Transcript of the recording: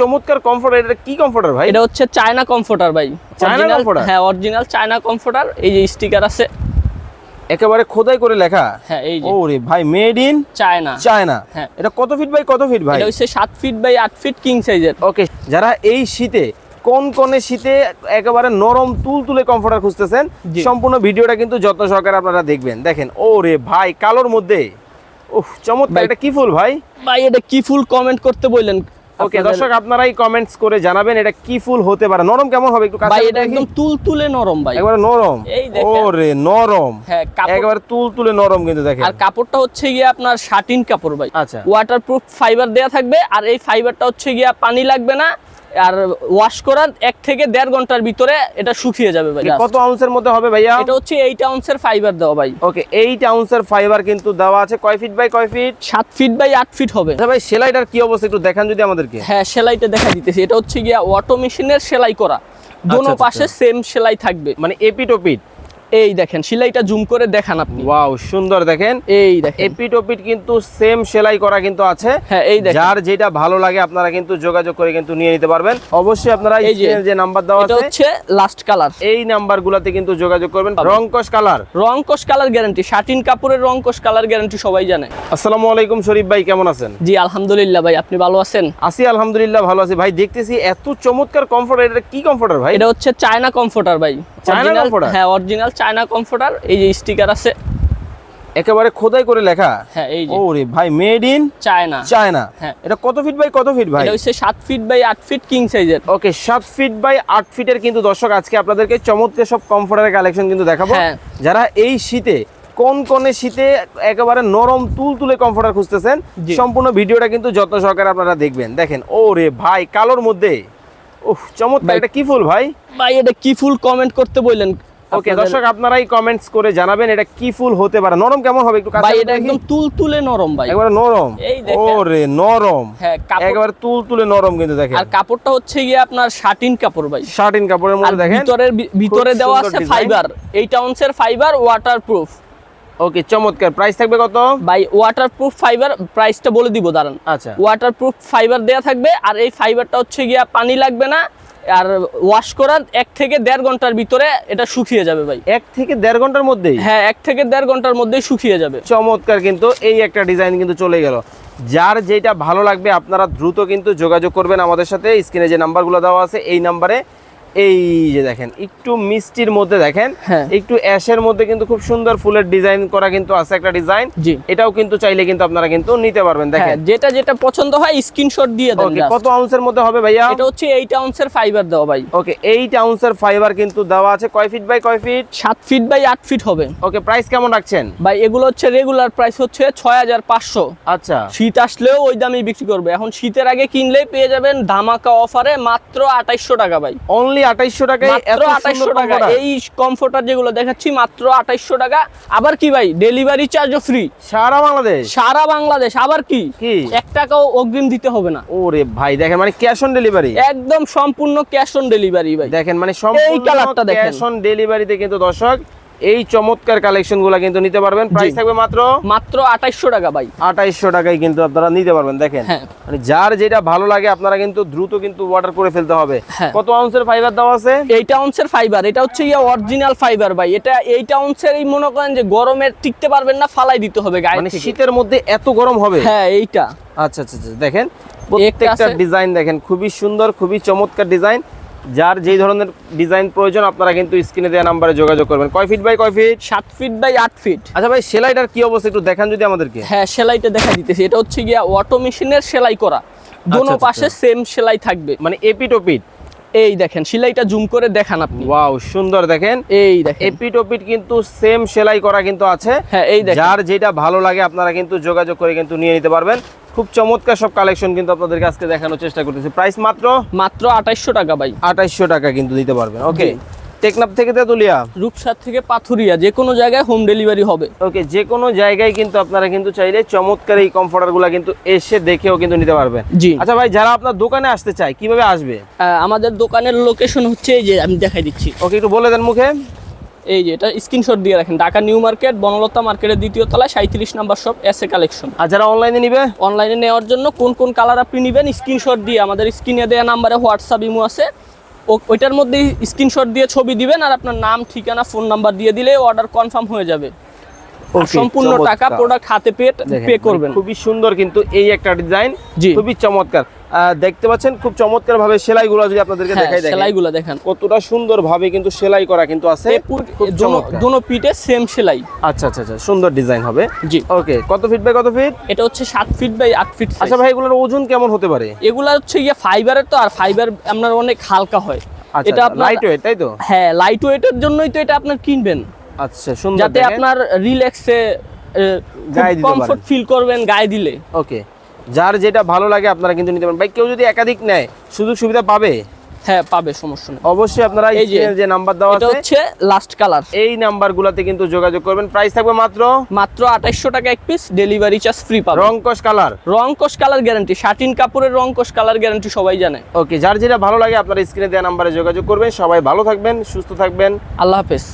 চমৎকার কমফোর্ট এটা কি কমফোর্টার ভাই? এটা হচ্ছে চায়না কমফোর্টার ভাই। China comforter? হ্যাঁ অরিজিনাল চায়না কমফোর্টার এই যে স্টিকার আছে। একেবারে খোদাই করে লেখা? হ্যাঁ এই যে। ওরে ভাই মেড ইন চায়না চায়না হ্যাঁ। এটা কত ফিট বাই কত ফিট ভাই? এটা হচ্ছে সাত ফিট বাই আট ফিট কিং সাইজের ওকে যারা এই শীতে কোন কোন শীতে একেবারে নরম তুল তুলে কমফোর্টার খুঁজতেছেন। সম্পূর্ণ ভিডিওটা কিন্তু যত্ন সহকারে আপনারা দেখবেন। দেখেন ও রে ভাই কালোর মধ্যে। উফ চমৎকার এটা কি ফুল ভাই? ভাই এটা কি ফুল কমেন্ট করতে বললেন? ওকে দর্শক আপনারাই কমেন্টস করে জানাবেন এটা কি ফুল হতে পারে। নরম কেমন হবে একটু কাছে ভাই এটা একদম তুলতুলে নরম ভাই। একেবারে নরম? এই দেখেন। ওরে নরম। হ্যাঁ তুলতুলে নরম কিন্তু দেখেন। আর কাপড়টা হচ্ছে গিয়ে আপনার শাটিন কাপড় ভাই। আচ্ছা। ওয়াটারপ্রুফ ফাইবার দেয়া থাকবে আর এই ফাইবারটা হচ্ছে গিয়ে পানি লাগবে না আর ওয়াশ করার এক থেকে দেড় ঘণ্টার ভিতরে এটা শুকিয়ে যাবে ভাই কত আউন্সের মধ্যে হবে ভাইয়া? এটা হচ্ছে এইট আউন্সের ফাইবার দেওয়া ভাই। ওকে এইট আউন্সের ফাইবার কিন্তু দেওয়া আছে। কয় ফিট বাই কয় ফিট সাত ফিট বাই আট ফিট হবে। আচ্ছা ভাই সেলাইটার কি অবস্থা একটু দেখান যদি আমাদেরকে। হ্যাঁ সেলাইটা দেখা দিতেছি। এটা হচ্ছে গিয়া অটো মেশিনের সেলাই করা। দোনো আচ্ছা, পাশে সেম সেলাই থাকবে। মানে এপিট ওপিট এই দেখেন সেলাইটা জুম করে দেখান আপনি। ওয়াও সুন্দর দেখেন। এই দেখেন। এপিট ওপিট কিন্তু সেম সেলাই করা কিন্তু আছে। হ্যাঁ এই দেখেন। যার যেটা ভালো লাগে আপনারা কিন্তু যোগাযোগ করে কিন্তু নিয়ে নিতে পারবেন। অবশ্যই আপনারা এই যে- স্ক্রিনে যে নাম্বার দেওয়া এটা আছে হচ্ছে লাস্ট কালার এই নাম্বারগুলোতে কিন্তু যোগাযোগ করবেন। রংকশ কালার রং কোষ কালার গ্যারান্টি শাটিন কাপড়ের রং কোষ কালার গ্যারান্টি সবাই জানে। আসসালামু আলাইকুম শরীফ ভাই কেমন আছেন? জি আলহামদুলিল্লাহ ভাই আপনি ভালো আছেন? আছি আলহামদুলিল্লাহ ভালো আছি। ভাই দেখতেছি এত চমৎকার কমফোর্ট এটা কি কমফোর্টার ভাই? এটা হচ্ছে চায়না কমফোর্টার ভাই। চায়না হ্যাঁ অরিজিনাল চায়না কমফোর্টার এই যে স্টিকার আছে। একেবারে খোদাই করে লেখা? হ্যাঁ এই যে। ওরে ভাই মেড ইন চায়না চায়না হ্যাঁ। এটা কত ফিট বাই কত ফিট ভাই? এটা হচ্ছে সাত ফিট বাই আট ফিট কিং সাইজের ওকে ফিট বাই ফিটের কিন্তু দর্শক আজকে আপনাদেরকে চমৎকার সব কমফোর্টারের কালেকশন কিন্তু দেখাবো। হ্যাঁ। যারা এই শীতে কোন কোন শীতে একেবারে নরম তুল তুলে কমফোর্টার খুঁজতেছেন। সম্পূর্ণ ভিডিওটা কিন্তু যত্ন সহকারে আপনারা দেখবেন। দেখেন ও রে ভাই কালোর মধ্যে। উফ চমৎকার এটা কি ফুল ভাই? ভাই এটা কি ফুল কমেন্ট করতে বললেন? ওকে দর্শক আপনারাই কমেন্টস করে জানাবেন এটা কি ফুল হতে পারে। নরম কেমন হবে একটু ভাই এটা একদম তুল তুলে নরম ভাই। একেবারে নরম। এই দেখেন। রে নরম। হ্যাঁ কাপড় একেবারে তুল তুলে নরম কিন্তু দেখেন। আর কাপড়টা হচ্ছে গিয়ে আপনার শাটিন কাপড় ভাই। শার্টিন কাপড়ের মধ্যে দেখেন। ভিতরের ভিতরে দেওয়া আছে। ফাইবার এইট আউন্সের ফাইবার ওয়াটারপ্রুফ ওকে চমৎকার। প্রাইস থাকবে কত? ভাই ওয়াটারপ্রুফ ফাইবার প্রাইসটা বলে দিব দাঁড়ান। আচ্ছা। ওয়াটারপ্রুফ ফাইবার দেয়া থাকবে আর এই ফাইবারটা হচ্ছে গিয়া পানি লাগবে না আর ওয়াশ করার এক থেকে দেড় ঘণ্টার ভিতরে এটা শুকিয়ে যাবে ভাই। এক থেকে দেড় ঘণ্টার মধ্যেই? হ্যাঁ এক থেকে দেড় ঘণ্টার মধ্যেই শুকিয়ে যাবে। চমৎকার কিন্তু এই একটা ডিজাইন কিন্তু চলে গেল। যার যেটা ভালো লাগবে আপনারা দ্রুত কিন্তু যোগাযোগ করবেন আমাদের সাথে। স্ক্রিনে যে নাম্বারগুলো দেওয়া আছে এই নাম্বারে এই যে দেখেন একটু মিষ্টির মধ্যে দেখেন হ্যাঁ। একটু অ্যাশের মধ্যে কিন্তু খুব সুন্দর ফুলের ডিজাইন করা কিন্তু আছে একটা ডিজাইন। এটাও কিন্তু চাইলে কিন্তু আপনারা কিন্তু নিতে পারবেন হ্যাঁ দেখেন। যেটা যেটা পছন্দ হয় স্ক্রিনশট দিয়ে দেন ওকে কত আউন্সের মধ্যে হবে ভাইয়া? এটা হচ্ছে এইট আউন্সের ফাইবার দেওয়া ভাই। ওকে এইট আউন্সের ফাইবার কিন্তু দেওয়া আছে। কয় ফিট বাই কয় ফিট সাত ফিট বাই আট ফিট হবে। ওকে প্রাইস কেমন রাখছেন? ভাই এগুলো হচ্ছে রেগুলার প্রাইস হচ্ছে ছয় হাজার পাঁচশো। আচ্ছা। শীত আসলেও ওই দামেই বিক্রি করবে। এখন শীতের আগে কিনলেই পেয়ে যাবেন ধামাকা অফারে মাত্র আঠাইশশো টাকা ভাই। অনলি আঠাইশশো টাকায় এত সুন্দর টাকা। এই কমফর্টার যেগুলো দেখাচ্ছি মাত্র 2800 টাকা। আবার কি ভাই? ডেলিভারি চার্জও ফ্রি সারা বাংলাদেশ? সারা বাংলাদেশ। আবার কি? কি? এক টাকাও অগ্রিম দিতে হবে না। ওরে ভাই দেখেন মানে ক্যাশ অন ডেলিভারি একদম সম্পূর্ণ ক্যাশ অন ডেলিভারি ভাই। দেখেন মানে সম্পূর্ণ কালারটা দেখেন। ক্যাশ অন ডেলিভারিতে কিন্তু দর্শক এই চমৎকার কালেকশনগুলো কিন্তু নিতে পারবেন। প্রাইস থাকবে মাত্র? মাত্র আঠাইশশো টাকা ভাই। আঠাইশশো টাকায় কিন্তু আপনারা নিতে পারবেন দেখেন। হ্যাঁ। মানে যার যেটা ভালো লাগে আপনারা কিন্তু দ্রুত কিন্তু অর্ডার করে ফেলতে হবে। হ্যাঁ। কত আউন্সের ফাইবার দেওয়া আছে? এইটা আউন্সের ফাইবার এটা হচ্ছে ইয়া অরিজিনাল ফাইবার ভাই। এটা এইটা আউন্সের এই মনে করেন যে গরমে টিকতে পারবেন না ফালাই দিতে হবে গায়ে মানে শীতের মধ্যে এত গরম হবে? হ্যাঁ এইটা। আচ্ছা আচ্ছা আচ্ছা, দেখেন। প্রত্যেকটা ডিজাইন দেখেন খুবই সুন্দর খুবই চমৎকার ডিজাইন যার যেই ধরনের ডিজাইন প্রয়োজন আপনারা কিন্তু স্ক্রিনে দেওয়া নাম্বারে যোগাযোগ করবেন। কয় ফিট বাই কয় ফিট সাত ফিট বাই আট ফিট আচ্ছা ভাই সেলাইটার কি অবস্থা একটু দেখান যদি আমাদেরকে। হ্যাঁ সেলাইটা দেখা দিতেছি। এটা হচ্ছে গিয়া অটো মেশিনের সেলাই করা। দোনো আচ্ছা, পাশে সেম সেলাই থাকবে। মানে এপিট ওপিট এই দেখেন সেলাইটা জুম করে দেখান আপনি। ওয়াও সুন্দর দেখেন। এই দেখেন। এপিট ওপিট কিন্তু সেম সেলাই করা কিন্তু আছে। হ্যাঁ এই দেখেন। যার যেটা ভালো লাগে আপনারা কিন্তু যোগাযোগ করে কিন্তু নিয়ে নিতে পারবেন। খুব চমৎকার সব কালেকশন কিন্তু আপনাদেরকে আজকে দেখানোর চেষ্টা করতেছি। প্রাইস মাত্র? মাত্র আঠাইশশো টাকা ভাই। আঠাইশশো টাকা কিন্তু দিতে পারবেন। ওকে। টেকনাফ থেকে তেতুলিয়া? রূপসার থেকে পাথুরিয়া যে কোনো জায়গায় হোম ডেলিভারি হবে। ওকে যে কোনো জায়গায় কিন্তু আপনারা কিন্তু চাইলে চমৎকার এই কমফোর্টারগুলো কিন্তু এসে দেখেও কিন্তু নিতে পারবেন। জি। আচ্ছা ভাই যারা আপনার দোকানে আসতে চায় কীভাবে আসবে? আমাদের দোকানের লোকেশন হচ্ছে এই যে আমি দেখাই দিচ্ছি। ওকে একটু বলে দেন মুখে। এই যে এটা স্ক্রিনশট দিয়ে রাখেন। ঢাকা নিউ মার্কেট বনলতা মার্কেটের দ্বিতীয় তলায় সাঁত্রিশ নাম্বার সব এস কালেকশন আর যারা অনলাইনে নিবে? অনলাইনে নেওয়ার জন্য কোন কোন কালার আপনি নেবেন স্ক্রিনশট দিয়ে। আমাদের স্ক্রিনে দেওয়া নাম্বারে হোয়াটসঅ্যাপ ইমো আছে। ও- ওইটার মধ্যেই স্ক্রিনশট দিয়ে ছবি দিবেন আর আপনার নাম ঠিকানা ফোন নাম্বার দিয়ে দিলে অর্ডার কনফার্ম হয়ে যাবে। সম্পূর্ণ টাকা প্রোডাক্ট হাতে পেট পে মানে করবেন। খুবই সুন্দর কিন্তু এই একটা ডিজাইন খুবই চমৎকার। দেখতে পাচ্ছেন খুব চমৎকার ভাবে সেলাইগুলো যদি আপনাদেরকে হ্যাঁ দেখাই দেখেন। সেলাইগুলো দেখেন। কতটা সুন্দর ভাবে কিন্তু সেলাই করা কিন্তু আছে। দুনো পিঠে সেম সেলাই। আচ্ছা আচ্ছা আচ্ছা সুন্দর ডিজাইন হবে। জি। ওকে কত ফিট বাই কত ফিট এটা হচ্ছে সাত ফিট বাই আট ফিট আচ্ছা ভাই এগুলোর ওজন কেমন হতে পারে? এগুলা হচ্ছে গিয়ে ফাইবারের তো আর ফাইবার আপনার অনেক হালকা হয়। আচ্ছা এটা আপনার লাইট ওয়েট তাই তো? হ্যাঁ লাইট ওয়েটের জন্যই তো এটা আপনার কিনবেন। আচ্ছা সুন্দর যাতে আপনার রিল্যাক্সে কমফোর্ট ফিল করবেন গায়ে দিলে। ওকে যার যেটা ভালো লাগে আপনারা কিন্তু নিতে পারেন। ভাই কেউ যদি একাধিক নেয় সুযোগ সুবিধা পাবে? হ্যাঁ পাবে সমস্যা নেই। অবশ্যই আপনারা এই যে, নাম্বার দেওয়া এটা আছে হচ্ছে লাস্ট কালার এই নাম্বারগুলোতে কিন্তু যোগাযোগ করবেন। প্রাইস থাকবে মাত্র মাত্র আঠাইশশো টাকা এক পিস ডেলিভারি চার্জ ফ্রি পাবে রং কস কালার রং কালার গ্যারান্টি শাটিন কাপড়ের রং কালার গ্যারান্টি সবাই জানে। ওকে যার যেটা ভালো লাগে আপনারা স্ক্রিনে দেওয়া নাম্বারে যোগাযোগ করবেন। সবাই ভালো থাকবেন সুস্থ থাকবেন। আল্লাহ হাফেজ।